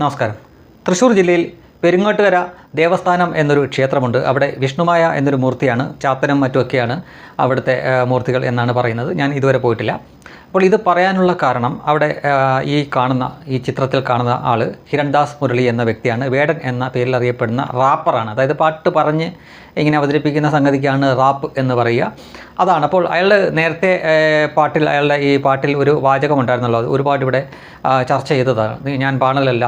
നമസ്കാരം. തൃശ്ശൂർ ജില്ലയിൽ പെരുങ്ങോട്ടുകര ദേവസ്ഥാനം എന്നൊരു ക്ഷേത്രമുണ്ട്. അവിടെ വിഷ്ണുമായ എന്നൊരു മൂർത്തിയാണ് ചാത്തനും മറ്റുമൊക്കെയാണ് അവിടുത്തെ മൂർത്തികൾ എന്നാണ് പറയുന്നത്. ഞാൻ ഇതുവരെ പോയിട്ടില്ല. അപ്പോൾ ഇത് പറയാനുള്ള കാരണം അവിടെ ഈ കാണുന്ന ഈ ചിത്രത്തിൽ കാണുന്ന ആൾ ഹിരൺദാസ് മുരളി എന്ന വ്യക്തിയാണ്. വേടൻ എന്ന പേരിൽ അറിയപ്പെടുന്ന റാപ്പറാണ്. അതായത് പാട്ട് പറഞ്ഞ് ഇങ്ങനെ അവതരിപ്പിക്കുന്ന സംഗതിക്കാണ് റാപ്പ് എന്ന് പറയുക. അതാണ്. അപ്പോൾ അയാൾ നേരത്തെ പാട്ടിൽ അയാളുടെ ഈ പാട്ടിൽ ഒരു വാചകമുണ്ടായിരുന്നല്ലോ ഒരുപാട് ഇവിടെ ചർച്ച ചെയ്തതാണ്. ഞാൻ പാണലല്ല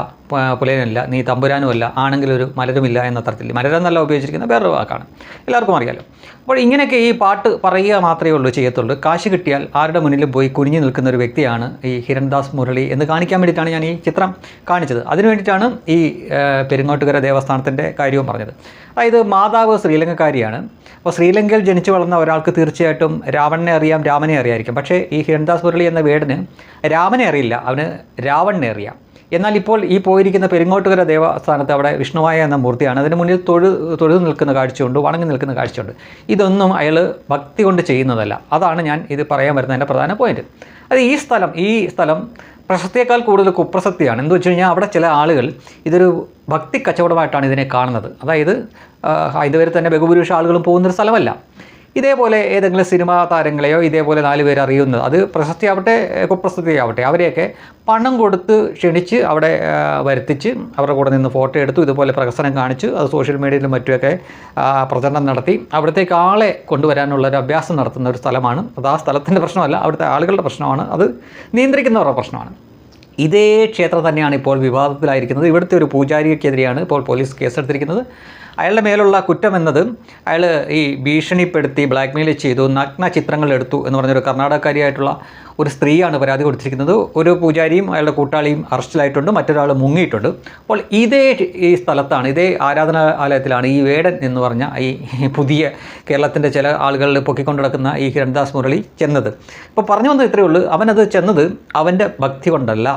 പുലയനല്ല നീ തമ്പുരാനുമല്ല ആണെങ്കിൽ ഒരു മലരുമില്ല എന്ന തരത്തിൽ. മലരെന്നല്ല ഉപയോഗിച്ചിരിക്കുന്ന വേറൊരു വാക്കാണ്. എല്ലാവർക്കും അറിയാലോ. അപ്പോൾ ഇങ്ങനെയൊക്കെ ഈ പാട്ട് പറയുക മാത്രമേ ഉള്ളൂ ചെയ്യത്തുള്ളൂ. കാശ് കിട്ടിയാൽ ആരുടെ മുന്നിലും കുനിഞ്ഞു നിൽക്കുന്ന ഒരു വ്യക്തിയാണ് ഈ ഹിരൺദാസ് മുരളി എന്ന് കാണിക്കാൻ വേണ്ടിയിട്ടാണ് ഞാൻ ഈ ചിത്രം കാണിച്ചത്. അതിനു വേണ്ടിയിട്ടാണ് ഈ പെരുങ്ങോട്ടുകര ദേവസ്ഥാനത്തിന്റെ കാര്യവും പറഞ്ഞത്. അതായത് മാതാവ് ശ്രീലങ്കക്കാരിയാണ്. അപ്പോൾ ശ്രീലങ്കയിൽ ജനിച്ചു വളർന്ന ഒരാൾക്ക് തീർച്ചയായിട്ടും രാവണനെ അറിയാം രാമനെ അറിയാമായിരിക്കും പക്ഷേ ഈ ഹിരൺദാസ് മുരളി എന്ന വേടന് രാമനെ അറിയില്ല അവന് രാവണനെ അറിയാം. എന്നാൽ ഇപ്പോൾ ഈ പോയിരിക്കുന്ന പെരുങ്ങോട്ടുകര ദേവസ്ഥാനത്ത് അവിടെ വിഷ്ണുവായ എന്ന മൂർത്തിയാണ്. അതിന് മുന്നിൽ തൊഴു തൊഴുതു നിൽക്കുന്ന കാഴ്ചയുണ്ട് വണങ്ങി നിൽക്കുന്ന കാഴ്ചയുണ്ട്. ഇതൊന്നും അയാൾ ഭക്തി കൊണ്ട് ചെയ്യുന്നതല്ല. അതാണ് ഞാൻ ഇത് പറയാൻ വരുന്ന വരുന്നതിന്റെ പ്രധാന പോയിന്റ് അത് ഈ സ്ഥലം ഈ സ്ഥലം പ്രശസ്തിയേക്കാൾ കൂടുതൽ കുപ്രസക്തിയാണ്. എന്ന് വെച്ച് കഴിഞ്ഞാൽ അവിടെ ചില ആളുകൾ ഇതൊരു ഭക്തി കച്ചവടമായിട്ടാണ് ഇതിനെ കാണുന്നത്. അതായത് ഇതുവരെ തന്നെ ബഹുഭൂരിപക്ഷ ആളുകളും പോകുന്നൊരു സ്ഥലമല്ല. ഇതേപോലെ ഏതെങ്കിലും സിനിമാ താരങ്ങളെയോ ഇതേപോലെ നാല് പേര് അറിയുന്നത് അത് പ്രശസ്തിയാവട്ടെ ആവട്ടെ കുപ്രശസ്തി ആവട്ടെ അവരെയൊക്കെ പണം കൊടുത്ത് ക്ഷണിച്ച് അവിടെ വരുത്തിച്ച് അവരുടെ കൂടെ നിന്ന് ഫോട്ടോ എടുത്തു ഇതുപോലെ പ്രകസനം കാണിച്ചു അത് സോഷ്യൽ മീഡിയയിലും മറ്റുമൊക്കെ പ്രചരണം നടത്തി. അവിടത്തേക്ക് ആളെ കൊണ്ടുവരാനുള്ള ഒരു അഭ്യാസം നടത്തുന്ന ഒരു സ്ഥലമാണ്. അത് ആ സ്ഥലത്തിന്റെ പ്രശ്നമല്ല അവിടുത്തെ ആളുകളുടെ പ്രശ്നമാണ്. അത് നിയന്ത്രിക്കുന്നവരുടെ പ്രശ്നമാണ്. ഇതേ ക്ഷേത്രം തന്നെയാണ് ഇപ്പോൾ വിവാദത്തിലായിരിക്കുന്നത്. ഇവിടുത്തെ ഒരു പൂജാരിക്കെതിരെയാണ് ഇപ്പോൾ പോലീസ് കേസെടുത്തിരിക്കുന്നത്. അയാളുടെ മേലുള്ള കുറ്റം എന്നത് അയാൾ ഈ ഭീഷണിപ്പെടുത്തി ബ്ലാക്ക്മെയിൽ ചെയ്തു നഗ്ന ചിത്രങ്ങൾ എടുത്തു എന്ന് പറഞ്ഞൊരു കർണാടകക്കാരിയായിട്ടുള്ള ഒരു സ്ത്രീയാണ് പരാതി കൊടുത്തിരിക്കുന്നത്. ഒരു പൂജാരിയും അയാളുടെ കൂട്ടാളിയും അറസ്റ്റിലായിട്ടുണ്ട് മറ്റൊരാൾ മുങ്ങിയിട്ടുണ്ട്. അപ്പോൾ ഇതേ ഈ സ്ഥലത്താണ് ഇതേ ആരാധനാലയത്തിലാണ് ഈ വേടൻ എന്ന് പറഞ്ഞ ഈ പുതിയ കേരളത്തിന്റെ ചില ആളുകളിൽ പൊക്കിക്കൊണ്ട് നടക്കുന്ന ഈ കിരൺദാസ് മുരളി ചെന്നത്. ഇപ്പോൾ പറഞ്ഞു വന്നത് ഇത്രയേ ഉള്ളൂ അവനത് ചെന്നത് അവന്റെ ഭക്തി കൊണ്ടല്ല.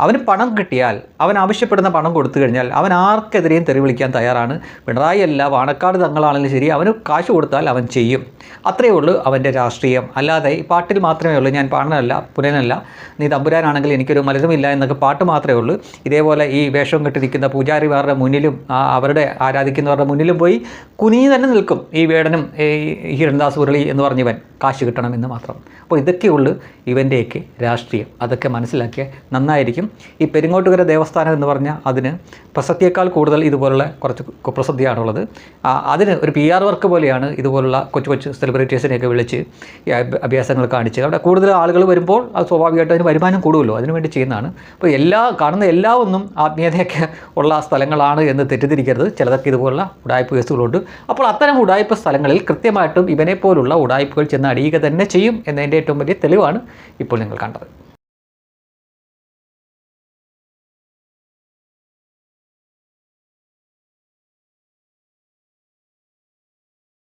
അവന് പണം കിട്ടിയാൽ അവൻ ആവശ്യപ്പെടുന്ന പണം കൊടുത്തു കഴിഞ്ഞാൽ അവൻ ആർക്കെതിരെയും തെറി വിളിക്കാൻ തയ്യാറാണ്. പിണറായി അല്ല വാണക്കാട് തങ്ങളാണെങ്കിലും ശരി അവന് കാശ് കൊടുത്താൽ അവൻ ചെയ്യും. അത്രയേ ഉള്ളൂ അവന്റെ രാഷ്ട്രീയം. അല്ലാതെ ഈ പാട്ടിൽ മാത്രമേ ഉള്ളൂ ഞാൻ പാടനല്ല പുനനല്ല നീ തമ്പുരാനാണെങ്കിൽ എനിക്കൊരു മലരുമില്ല എന്നൊക്കെ പാട്ട് മാത്രമേ ഉള്ളൂ. ഇതേപോലെ ഈ വേഷം കെട്ടിരിക്കുന്ന പൂജാരിമാരുടെ മുന്നിലും അവരുടെ ആരാധിക്കുന്നവരുടെ മുന്നിലും പോയി കുനിഞ്ഞു തന്നെ നിൽക്കും. ഈ വേടനും ഈ ഹിരൺദാസ് മുരളി എന്ന് പറഞ്ഞവൻ കാശ് കിട്ടണമെന്ന് മാത്രം. അപ്പോൾ ഇതൊക്കെയുള്ളൂ ഇവന്റെയൊക്കെ രാഷ്ട്രീയം. അതൊക്കെ മനസ്സിലാക്കിയാൽ നന്നായിരിക്കും. ഈ പെരിങ്ങോട്ടുകര ദേവസ്ഥാനം എന്ന് പറഞ്ഞാൽ അതിന് പ്രസക്തിയേക്കാൾ കൂടുതൽ ഇതുപോലുള്ള കുറച്ച് കുപ്രസിദ്ധിയാണുള്ളത്. അതിന് ഒരു പി ആർ വർക്ക് പോലെയാണ് ഇതുപോലുള്ള കൊച്ചു കൊച്ചു സെലിബ്രിറ്റീസിനെയൊക്കെ വിളിച്ച് അഭ്യാസങ്ങൾ കാണിച്ച്. അവിടെ കൂടുതൽ ആളുകൾ വരുമ്പോൾ അത് സ്വാഭാവികമായിട്ടും അതിന് വരുമാനം കൂടുമല്ലോ. അതിനുവേണ്ടി ചെയ്യുന്നതാണ്. അപ്പോൾ എല്ലാ കാണുന്ന എല്ലാ ഒന്നും ആത്മീയതയൊക്കെ ഉള്ള സ്ഥലങ്ങളാണ് എന്ന് തെറ്റിദ്ധരിക്കരുത്. ചിലതൊക്കെ ഇതുപോലുള്ള ഉടായ്പ കേസുകളുണ്ട്. അപ്പോൾ അത്തരം ഉടായ്പ സ്ഥലങ്ങളിൽ കൃത്യമായിട്ടും ഇവനെപ്പോലുള്ള ഉടായ്പകൾ ചെന്ന് അടിയുക തന്നെ ചെയ്യും എന്നതിന്റെ ഏറ്റവും വലിയ തെളിവാണ് ഇപ്പോൾ നിങ്ങൾ കണ്ടത്.